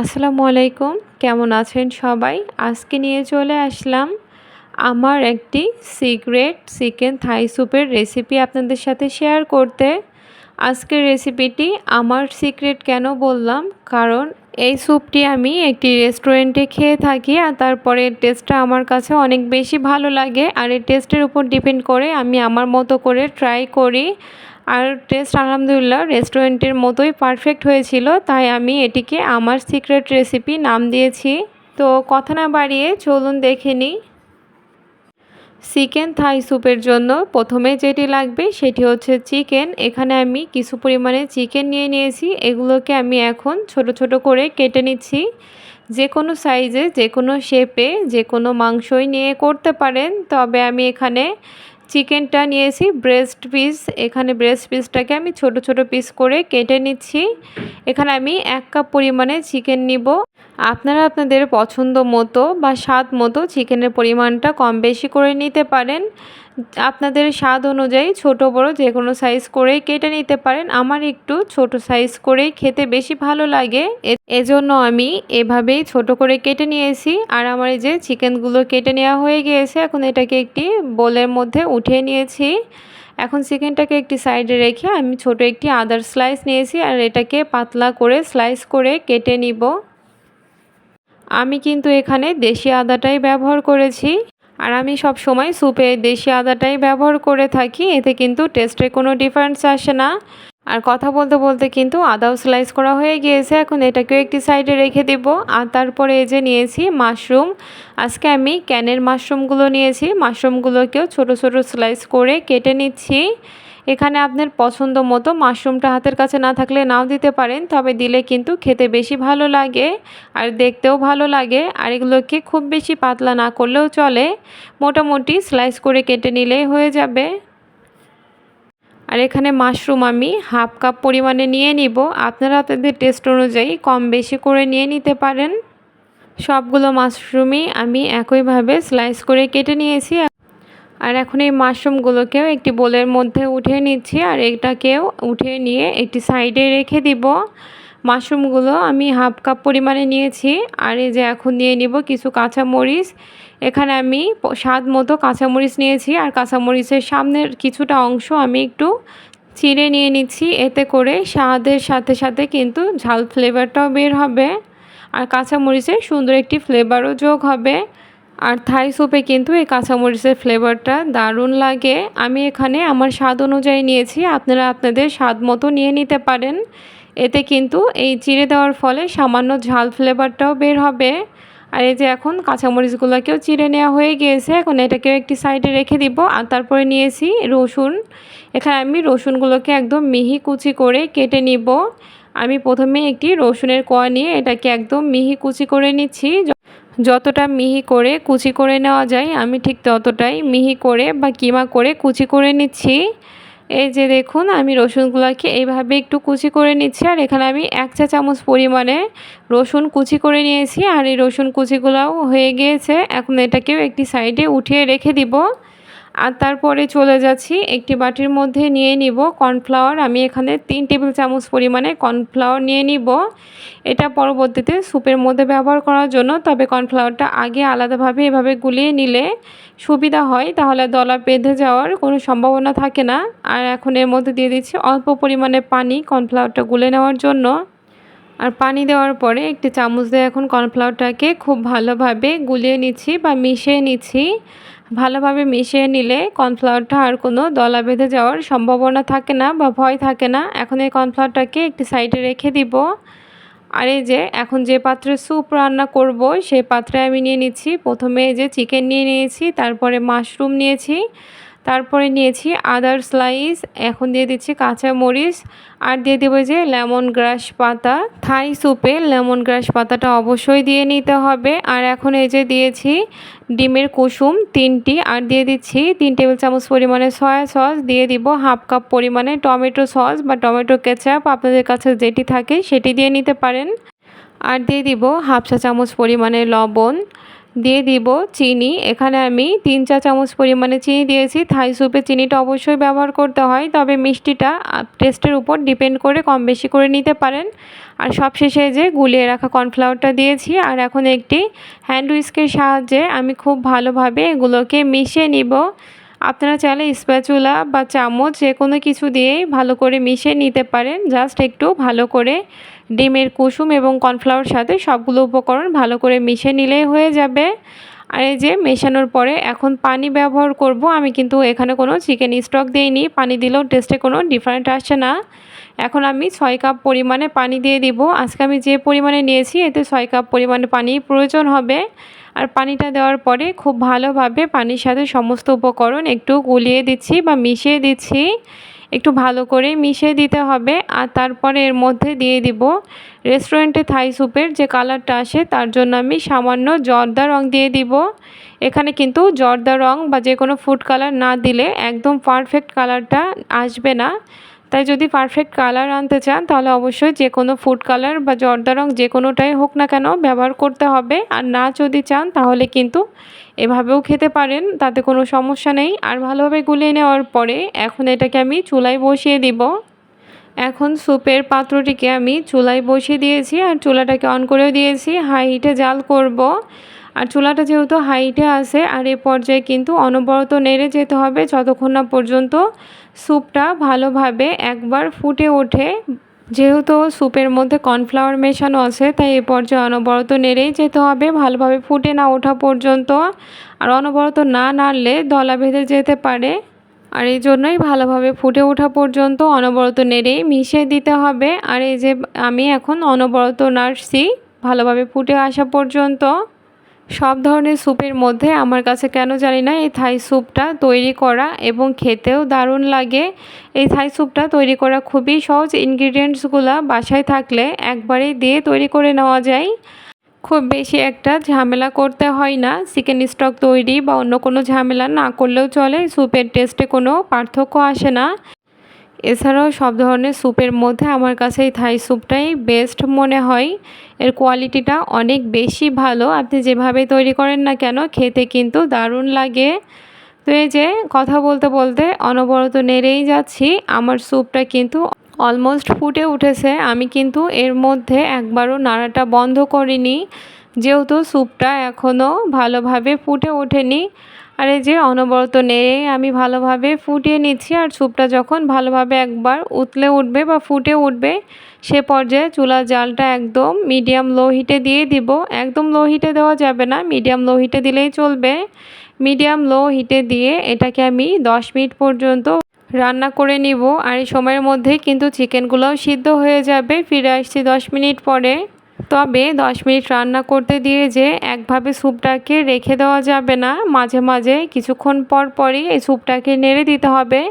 আসসালামু আলাইকুম। কেমন আছেন সবাই? আজকে নিয়ে চলে আসলাম আমার একটি সিক্রেট চিকেন থাই স্যুপের রেসিপি আপনাদের সাথে শেয়ার করতে। আজকের রেসিপিটি আমার সিক্রেট কেন বললাম? কারণ এই স্যুপটি আমি একটি রেস্টুরেন্টে খেয়ে থাকি আর তারপরে টেস্টটা আমার কাছে অনেক বেশি ভালো লাগে আর এই টেস্টের উপর ডিপেন্ড করে আমি আমার মতো করে ট্রাই করি। আর টেস্ট আলহামদুলিল্লাহ রেস্টুরেন্টের মতোই পারফেক্ট হয়েছিল, তাই আমি এটিকে আমার সিক্রেট রেসিপি নাম দিয়েছি। তো কথা না বাড়িয়ে চলুন দেখে নিই। চিকেন থাই স্যুপের জন্য প্রথমে যেটি লাগবে সেটি হচ্ছে চিকেন। এখানে আমি কিছু পরিমাণে চিকেন নিয়ে নিয়েছি, এগুলোকে আমি এখন ছোট ছোট করে কেটে নিচ্ছি। যে কোনো সাইজে যে কোনো শেপে যে কোনো মাংসই নিয়ে করতে পারেন, তবে আমি এখানে চিকেনটা নিয়েছি ব্রেস্ট পিস এখানে ব্রেস্ট পিসটাকে আমি ছোট ছোট পিস করে কেটে নিচ্ছি। এখানে আমি এক কাপ পরিমাণে চিকেন নিব। আপনারা আপনাদের পছন্দ মতো বা স্বাদ মতো চিকেনের পরিমাণটা কম বেশি করে নিতে পারেন। আপনাদের স্বাদ অনুযায়ী ছোট, বড় যে কোনো সাইজ করেই কেটে নিতে পারেন। আমার একটু ছোট সাইজ করেই খেতে বেশি ভালো লাগে। এজন্য আমি এভাবেই ছোট করে কেটে নিয়েছি। আর আমার এই যে চিকেনগুলো কেটে নেওয়া হয়ে গিয়েছে, এখন এটাকে একটি বোলের মধ্যে উঠিয়ে নিয়েছি। এখন চিকেনটাকে একটি সাইডে রেখে আমি ছোট একটি আদার স্লাইস নিয়েছি। আর এটাকে পাতলা করে স্লাইস করে কেটে নিব। আমি কিন্তু এখানে দেশি আদাটাই ব্যবহার করেছি। আর আমি সব সময় স্যুপে দেশি আদাটাই ব্যবহার করে থাকি, এতে কিন্তু টেস্টে কোনো ডিফারেন্স আসে না। আর কথা বলতে বলতে কিন্তু আদাও স্লাইস করা হয়ে গিয়েছে, এখন এটাকেও একটি সাইডে রেখে দেব। আর তারপরে এই যে নিয়েছি মাশরুম আজকে আমি ক্যানের মাশরুমগুলো নিয়েছি মাশরুমগুলোকেও ছোট ছোট স্লাইস করে কেটে নিচ্ছি। এখানে আপনার পছন্দ মতো মাশরুমটা হাতের কাছে না থাকলে নাও দিতে পারেন, তবে দিলে কিন্তু খেতে বেশি ভালো লাগে আর দেখতেও ভালো লাগে। আর এগুলোকে খুব বেশি পাতলা না করলেও চলে, মোটামুটি স্লাইস করে কেটে নিলেই হয়ে যাবে। আর এখানে মাশরুম আমি হাফ কাপ পরিমাণে নিয়ে নিব, আপনারা আপনাদের টেস্ট অনুযায়ী কম বেশি করে নিয়ে নিতে পারেন। সবগুলো মাশরুমই আমি একইভাবে স্লাইস করে কেটে নিয়েছি। আর এখন এই মাশরুমগুলোকেও একটি বোলের মধ্যে উঠিয়ে নিচ্ছি আর এটাকেও উঠিয়ে নিয়ে একটি সাইডে রেখে দিব। মাশরুমগুলো আমি হাফ কাপ পরিমাণে নিয়েছি। আর এই যে এখন নিয়ে নিব কিছু কাঁচামরিচ। এখানে আমি স্বাদ মতো কাঁচামরিচ নিয়েছি। আর কাঁচামরিচের সামনের কিছুটা অংশ আমি একটু চিড়ে নিয়ে নিচ্ছি। এতে করে স্বাদের সাথে সাথে কিন্তু ঝাল ফ্লেভারটাও বের হবে। আর কাঁচামরিচের সুন্দর একটি ফ্লেভারও যোগ হবে। আর থাই স্যুপে কিন্তু এই কাঁচামরিচের ফ্লেভারটা দারুণ লাগে। আমি এখানে আমার স্বাদ অনুযায়ী নিয়েছি, আপনারা আপনাদের স্বাদ মতো নিয়ে নিতে পারেন। এতে কিন্তু এই চিড়ে দেওয়ার ফলে সামান্য ঝাল ফ্লেভারটাও বের হবে। আর এই যে এখন কাঁচামরিচগুলোকেও চিড়ে নেওয়া হয়ে গিয়েছে, এখন এটাকেও একটি সাইডে রেখে দিব। আর তারপরে নিয়েছি রসুন। এখানে আমি রসুনগুলোকে একদম মিহি কুচি করে কেটে নিব। আমি প্রথমে একটি রসুনের কোয়া নিয়ে এটাকে একদম মিহি কুচি করে নিচ্ছি। যতটা মিহি করে কুচি করে নেওয়া যায়, আমি ঠিক ততটাই মিহি করে বা কিমা করে কুচি করে নিচ্ছি। এই যে দেখুন, আমি রসুনগুলোকে এইভাবে একটু কুচি করে নিচ্ছি, আর এখানে আমি এক চা চামচ পরিমাণে রসুন কুচি করে নিয়েছি, আর এই রসুন কুচিগুলাও হয়ে গিয়েছে। এখন এটাকেও একটি সাইডে উঠিয়ে রেখে দিব। আর তারপরে চলে যাচ্ছি, একটি বাটির মধ্যে নিয়ে নিব কর্নফ্লাওয়ার। আমি এখানে তিন টেবিল চামচ পরিমাণে কর্নফ্লাওয়ার নিয়ে নিব। এটা পরবর্তীতে স্যুপের মধ্যে ব্যবহার করার জন্য, তবে কর্নফ্লাওয়ারটা আগে আলাদাভাবে এভাবে গুলিয়ে নিলে সুবিধা হয়, তাহলে দলা বেঁধে যাওয়ার কোনো সম্ভাবনা থাকে না। আর এখন এর মধ্যে দিয়ে দিচ্ছি অল্প পরিমাণে পানি কর্নফ্লাওয়ারটা গুলে নেওয়ার জন্য। আর পানি দেওয়ার পরে একটি চামচ দিয়ে এখন কর্নফ্লাওয়ারটাকে খুব ভালোভাবে গুলিয়ে নিচ্ছি বা মিশিয়ে নিচ্ছি। ভালোভাবে মিশিয়ে নিলে কর্নফ্লাওয়ারটা আর কোনো দলা বেঁধে যাওয়ার সম্ভাবনা থাকে না বা ভয় থাকে না। এখন এই কর্নফ্লাওয়ারটাকে একটি সাইডে রেখে দিব। আর এই যে, এখন যে পাত্রে স্যুপ রান্না করব, সেই পাত্রে আমি নিয়ে নিচ্ছি। প্রথমে যে, চিকেন নিয়ে নিয়েছি, তারপরে মাশরুম নিয়েছি। তারপরে নিয়েছি আদার স্লাইস, এখন দিয়ে দিচ্ছি কাঁচা মরিচ, আর দিয়ে দেবো যে লেমন গ্রাস পাতা। থাই স্যুপে লেমন গ্রাস পাতাটা অবশ্যই দিয়ে নিতে হবে। আর এখন এই যে দিয়েছি ডিমের কুসুম তিনটি, আর দিয়ে দিচ্ছি তিন টেবিল চামচ পরিমাণে সয়া সস, দিয়ে দিব হাফ কাপ পরিমাণে টমেটো সস বা টমেটো কেচাপ। আপনাদের কাছে যেটি থাকে সেটি দিয়ে নিতে পারেন। আর দিয়ে দিব হাফ চা চামচ পরিমাণে লবণ। দিয়ে দিব চিনি। এখানে আমি তিন চা চামচ পরিমাণে চিনি দিয়েছি। থাই স্যুপে চিনিটা অবশ্যই ব্যবহার করতে হয়, তবে মিষ্টিটা টেস্টের উপর ডিপেন্ড করে কম বেশি করে নিতে পারেন। আর সবশেষে যে গুলিয়ে রাখা কর্নফ্লাওয়ারটা দিয়েছি, আর এখন একটি হ্যান্ড উইস্কের সাহায্যে আমি খুব ভালোভাবে এগুলোকে মিশিয়ে নিব। আপনারা চাইলে স্প্যাচুলা বা চামচ যে কোনো কিছু দিয়েই ভালো করে মিশিয়ে নিতে পারেন জাস্ট একটু ভালো করে ডিমের কুসুম এবং কর্নফ্লাওয়ার সাথে সবগুলো উপকরণ ভালো করে মিশে নিলেই হয়ে যাবে। আর এই যে মেশানোর পরে এখন পানি ব্যবহার করব। আমি কিন্তু এখানে কোনো চিকেন স্টক দিইনি। পানি দিলেও টেস্টে কোনো ডিফারেন্ট আসছে না। এখন আমি ছয় কাপ পরিমাণে পানি দিয়ে দিব। আজকে আমি যে পরিমাণে নিয়েছি, এতে ছয় কাপ পরিমাণে পানি প্রয়োজন হবে। আর পানিটা দেওয়ার পরে খুব ভালোভাবে পানির সাথে সমস্ত উপকরণ একটু গুলিয়ে দিচ্ছি বা মিশিয়ে দিচ্ছি। একটু ভালো করে মিশিয়ে দিতে হবে আর তারপরে এর মধ্যে দিয়ে দিব রেস্টুরেন্টে থাই স্যুপের যে কালারটা আসে, তার জন্য আমি সামান্য জর্দা রং দিয়ে দিব। এখানে কিন্তু জর্দা রং বা যে কোনো ফুড কালার না দিলে একদম পারফেক্ট কালারটা আসবে না। তাই যদি পারফেক্ট কালার আনতে চান, তাহলে অবশ্যই যে কোনো ফুড কালার বা জর্দা রং যে কোনোটাই হোক না কেন ব্যবহার করতে হবে। আর না যদি চান, তাহলে কিন্তু এভাবেও খেতে পারেন, তাতে কোনো সমস্যা নেই। আর ভালোভাবে গুলিয়ে নেওয়ার পরে এখন এটাকে আমি চুলায় বসিয়ে দিব। এখন স্যুপের পাত্রটিকে আমি চুলায় বসিয়ে দিয়েছি আর চুলাটাকে অন করেও দিয়েছি। হাই হিটে জাল করব। আর চুলাটা যেহেতু হাইটে আছে, আর এ পর্যায়ে কিন্তু অনবরত নেড়ে যেতে হবে যতক্ষণ না পর্যন্ত স্যুপটা ভালোভাবে একবার ফুটে ওঠে। যেহেতু স্যুপের মধ্যে কর্নফ্লাওয়ার মেশানো আছে, তাই এ পর্যায়ে অনবরত নেড়েই যেতে হবে, ভালোভাবে ফুটে না ওঠা পর্যন্ত। আর অনবরত না নাড়লে দলা বেঁধে যেতে পারে। আর এই জন্যই ভালোভাবে ফুটে ওঠা পর্যন্ত অনবরত নেড়েই মিশিয়ে দিতে হবে। আর এই যে আমি এখন অনবরত নাড়ছি, ভালোভাবে ফুটে আসা পর্যন্ত। সব ধরনের স্যুপের মধ্যে আমার কাছে কেন জানি না এই থাই স্যুপটা তৈরি করা এবং খেতেও দারুণ লাগে। এই থাই স্যুপটা তৈরি করা খুবই সহজ ইনগ্রিডিয়েন্টসগুলো বাসায় থাকলে একবারেই দিয়ে তৈরি করে নেওয়া যায়। খুব বেশি একটা ঝামেলা করতে হয় না, চিকেন স্টক তৈরি বা অন্য কোনো ঝামেলা না করলেও চলে, স্যুপের টেস্টে কোনো পার্থক্য আসে না। এছাড়াও সব ধরনের স্যুপের মধ্যে আমার কাছে এই থাই স্যুপটাই বেস্ট মনে হয়। এর কোয়ালিটিটা অনেক বেশি ভালো। আপনি যেভাবে তৈরি করেন না কেন, খেতে কিন্তু দারুণ লাগে। তো এই যে কথা বলতে বলতে অনবরত নেড়েই যাচ্ছি। আমার স্যুপটা কিন্তু অলমোস্ট ফুটে উঠেছে। আমি কিন্তু এর মধ্যে একবারও নাড়াটা বন্ধ করিনি। যেহেতু স্যুপটা এখনও ভালোভাবে ফুটে ওঠেনি। আর এই যে অনবরত নেড়ে আমি ভালোভাবে ফুটিয়ে নিচ্ছি আর স্যুপটা যখন ভালোভাবে একবার উতলে উঠবে বা ফুটে উঠবে, সে পর্যায়ে চুলার জালটা একদম মিডিয়াম লো হিটে দিয়ে দিব। একদম লো হিটে দেওয়া যাবে না মিডিয়াম লো হিটে দিলেই চলবে। মিডিয়াম লো হিটে দিয়ে এটাকে আমি দশ মিনিট পর্যন্ত রান্না করে নিব। আর এই সময়ের মধ্যেই কিন্তু চিকেনগুলোও সিদ্ধ হয়ে যাবে, ফিরে আসছি দশ মিনিট পরে। তবে দশ মিনিট রান্না করতে দিয়ে যে একভাবে স্যুপটাকে রেখে দেওয়া যাবে না, মাঝে মাঝে কিছুক্ষণ পর পরই এই স্যুপটাকে নেড়ে দিতে হবে।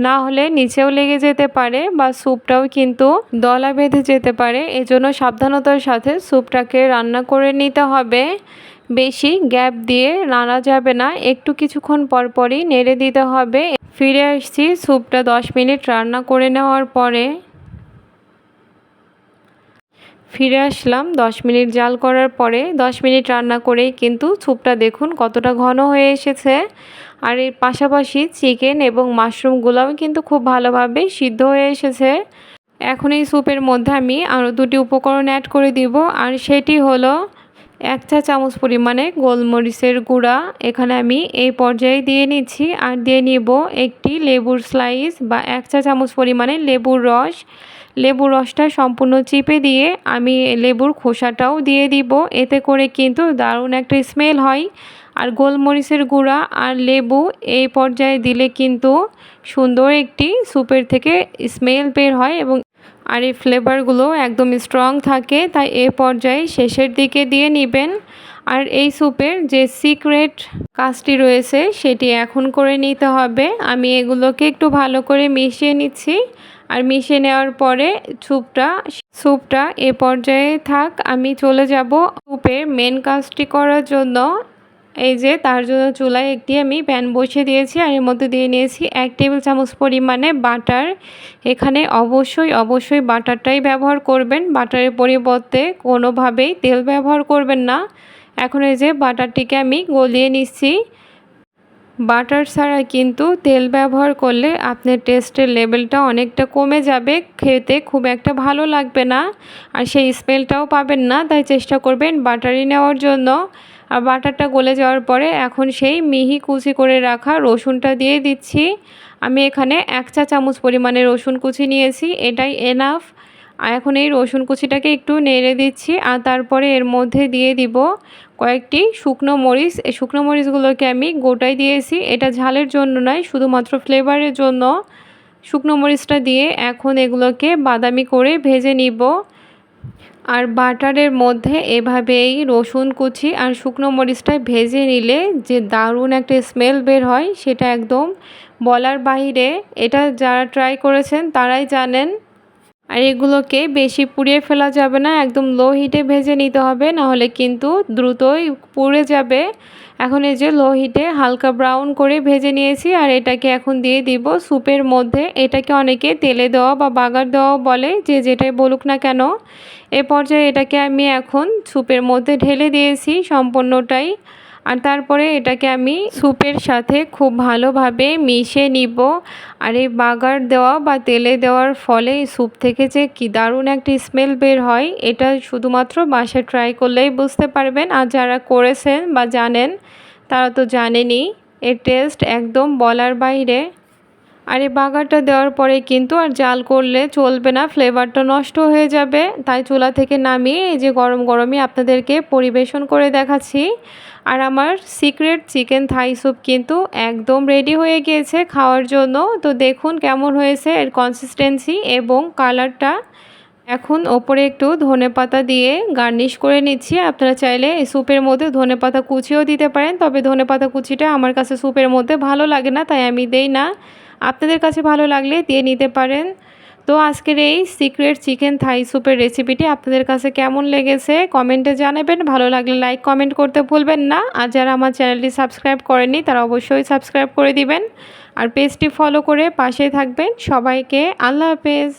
না হলে নিচেও লেগে যেতে পারে বা স্যুপটাও কিন্তু দলা বেঁধে যেতে পারে। এজন্য সাবধানতার সাথে স্যুপটাকে রান্না করে নিতে হবে। বেশি গ্যাপ দিয়ে রান্না যাবে না, একটু কিছুক্ষণ পর পরই নেড়ে দিতে হবে। ফিরে আসছি স্যুপটা দশ মিনিট রান্না করে নেওয়ার পরে। ফিরে আসলাম। দশ মিনিট জাল করার পরে দশ মিনিট রান্না করেই কিন্তু স্যুপটা দেখুন কতটা ঘন হয়ে এসেছে। আর এর পাশাপাশি চিকেন এবং মাশরুমগুলোও কিন্তু খুব ভালোভাবে সিদ্ধ হয়ে এসেছে। এখন এই স্যুপের মধ্যে আমি আরও দুটি উপকরণ অ্যাড করে দিব। আর সেটি হলো এক চা চামচ পরিমাণে গোলমরিচের গুঁড়া। এখানে আমি এই পর্যায়ে দিয়ে নিচ্ছি। আর দিয়ে নিব একটি লেবুর স্লাইস বা এক চা চামচ পরিমাণে লেবুর রস। লেবুর রসটা সম্পূর্ণ চিপে দিয়ে আমি লেবুর খোসাটাও দিয়ে দিব। এতে করে কিন্তু দারুণ একটা স্মেল হয়। আর গোলমরিচের গুঁড়া আর লেবু এই পর্যায়ে দিলে কিন্তু সুন্দর একটি স্যুপের থেকে স্মেল বের হয় এবং আর এই ফ্লেভারগুলো একদম স্ট্রং থাকে, তাই এ পর্যায়ে শেষের দিকে দিয়ে নেবেন। আর এই স্যুপের যে সিক্রেট কাজটি রয়েছে সেটি এখন করে নিতে হবে। আমি এগুলোকে একটু ভালো করে মিশিয়ে নিচ্ছি। আর মিশিয়ে নেওয়ার পরে স্যুপটা স্যুপটা এ পর্যায়ে থাক, আমি চলে যাব স্যুপের মেন কাজটি করার জন্য এই যে, তার জন্য চুলায় একটি আমি প্যান বসিয়ে দিয়েছি আর এর মধ্যে দিয়ে নিয়েছি এক টেবিল চামচ পরিমাণে বাটার। এখানে অবশ্যই অবশ্যই বাটারটাই ব্যবহার করবেন। বাটারের পরিবর্তে কোনোভাবেই তেল ব্যবহার করবেন না। এখন এই যে, বাটারটিকে আমি গলিয়ে নিচ্ছি। বাটার ছাড়া কিন্তু তেল ব্যবহার করলে আপনার টেস্টের লেভেলটা অনেকটা কমে যাবে, খেতে খুব একটা ভালো লাগবে না। আর সেই স্মেলটাও পাবেন না, তাই চেষ্টা করবেন বাটারি নেওয়ার জন্য। আর বাটারটা গলে যাওয়ার পরে এখন সেই মিহি কুচি করে রাখা রসুনটা দিয়ে দিচ্ছি। আমি এখানে এক চা চামচ পরিমাণে রসুন কুচি নিয়েছি, এটাই এনাফ আর এখন এই রসুন কুচিটাকে একটু নেড়ে দিচ্ছি আর তারপরে এর মধ্যে দিয়ে দিব কয়েকটি শুকনো মরিচ। এই শুকনো মরিচগুলোকে আমি গোটাই দিয়েছি। এটা ঝালের জন্য নয়, শুধুমাত্র ফ্লেভারের জন্য। শুকনো মরিচটা দিয়ে এখন এগুলোকে বাদামি করে ভেজে নিব। আর বাটারের মধ্যে এভাবেই রসুন কুচি আর শুকনো মরিচটা ভেজে নিলে যে দারুণ একটা স্মেল বের হয়, সেটা একদম বলার বাহিরে। এটা যারা ট্রাই করেছেন, তারাই জানেন আর এগুলোকে বেশি পুড়িয়ে ফেলা যাবে না, একদম লো হিটে ভেজে নিতে হবে, নাহলে কিন্তু দ্রুতই পুড়ে যাবে। এখন এই যে লো হিটে হালকা ব্রাউন করে ভেজে নিয়েছি, আর এটাকে এখন দিয়ে দিব স্যুপের মধ্যে। এটাকে অনেকে তেলে দেওয়া বা বাগার দেওয়া বলে, যে যেটাই বলুক না কেন। এ পর্যায়ে এটাকে আমি এখন স্যুপের মধ্যে ঢেলে দিয়েছি, সম্পূর্ণটাই। আর তারপরে এটাকে আমি স্যুপের সাথে খুব ভালোভাবে মিশে নিব। আর এই বাগার দেওয়া বা তেলে দেওয়ার ফলে স্যুপ থেকে যে কি দারুণ একটা স্মেল বের হয়, এটা শুধুমাত্র বাসায় ট্রাই করলেই বুঝতে পারবেন। আর যারা করেছেন বা জানেন, তারা তো জানেনই, এর টেস্ট একদম বলার বাইরে। আর এই বাগারটা দেওয়ার পরে কিন্তু আর জাল করলে চলবে না, ফ্লেভারটা নষ্ট হয়ে যাবে। তাই চুলা থেকে নামিয়ে এই যে গরম গরমই আপনাদেরকে পরিবেশন করে দেখাচ্ছি। আর আমার সিক্রেট চিকেন থাই স্যুপ কিন্তু একদম রেডি হয়ে গিয়েছে খাওয়ার জন্য। তো দেখুন কেমন হয়েছে এর কনসিস্টেন্সি এবং কালারটা এখন ওপরে একটু ধনে পাতা দিয়ে গার্নিশ করে নিচ্ছি। আপনারা চাইলে এই স্যুপের মধ্যে ধনে পাতা কুচিও দিতে পারেন, তবে ধনে পাতা কুচিটা আমার কাছে স্যুপের মধ্যে ভালো লাগে না, তাই আমি দেই না। আপনাদের কাছে ভালো লাগলে দিয়ে নিতে পারেন। তো আজকের এই সিক্রেট চিকেন থাই স্যুপের রেসিপিটি আপনাদের কাছে কেমন লেগেছে কমেন্টে জানাবেন। ভালো লাগলে লাইক কমেন্ট করতে ভুলবেন না। আর যারা আমার চ্যানেলটি সাবস্ক্রাইব করেনি তারা অবশ্যই সাবস্ক্রাইব করে দিবেন। আর পেজটি ফলো করে পাশে থাকবেন। সবাইকে আল্লাহ হাফেজ।